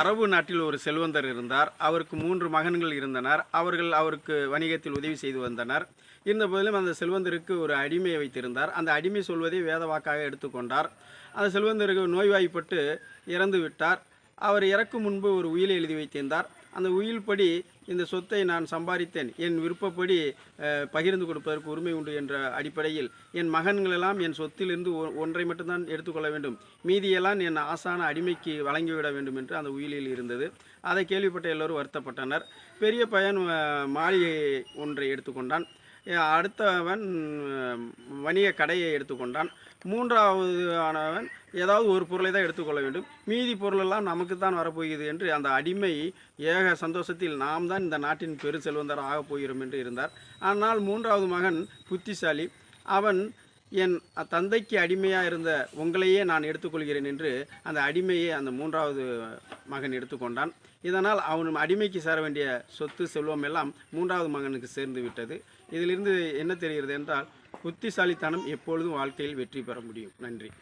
அரபு நாட்டில் ஒரு செல்வந்தர் இருந்தார். அவருக்கு மூன்று மகன்கள் இருந்தனர். அவர்கள் அவருக்கு வணிகத்தில் உதவி செய்து வந்தனர். இருந்த போதிலும் அந்த செல்வந்தருக்கு ஒரு அடிமையை வைத்திருந்தார். அந்த அடிமை சொல்வதை வேத வாக்காக எடுத்துக்கொண்டார் அந்த செல்வந்தருக்கு நோய்வாய்ப்பட்டு இறந்து விட்டார் அவர் இறக்கும் முன்பு ஒரு உயிரை எழுதி வைத்திருந்தார். அந்த உயில்படி இந்த சொத்தை நான் சம்பாதித்தேன். என் விருப்பப்படி பகிர்ந்து கொடுப்பதற்கு உரிமை உண்டு என்ற அடிப்படையில் என் மகன்களெல்லாம் என் சொத்திலிருந்து ஒ- ஒன்றை மட்டும்தான் எடுத்துக்கொள்ள வேண்டும். மீதியெல்லாம் என் ஆசான அடிமைக்கு வழங்கிவிட வேண்டும் என்று அந்த உயிலில் இருந்தது. அதை கேள்விப்பட்ட எல்லோரும் வருத்தப்பட்டனர். பெரிய பையன் மாளிகை ஒன்றை எடுத்துக்கொண்டான். அடுத்தவன் வணிக கடையை எடுத்துக்கொண்டான். மூன்றாவது ஆனவன் ஏதாவது ஒரு பொருளை தான் எடுத்துக்கொள்ள வேண்டும். மீதி பொருளெல்லாம் நமக்கு தான் வரப்போகிறது என்று அந்த அடிமை ஏக சந்தோஷத்தில் நாம் தான் இந்த நாட்டின் பெரு செல்வந்தர் ஆகப் போகிறோம் என்று இருந்தார். ஆனால் மூன்றாவது மகன் புத்திசாலி. அவன் என் தந்தைக்கு அடிமையாக இருந்த உங்களையே நான் எடுத்துக்கொள்கிறேன் என்று அந்த அடிமையை அந்த மூன்றாவது மகன் எடுத்துக்கொண்டான். இதனால் அவன் அடிமைக்கு சேர வேண்டிய சொத்து செல்வம் எல்லாம் மூன்றாவது மகனுக்கு சேர்ந்து விட்டது. இதிலிருந்து என்ன தெரிகிறது என்றால் புத்திசாலித்தனம் எப்பொழுதும் வாழ்க்கையில் வெற்றி பெற முடியும். நன்றி.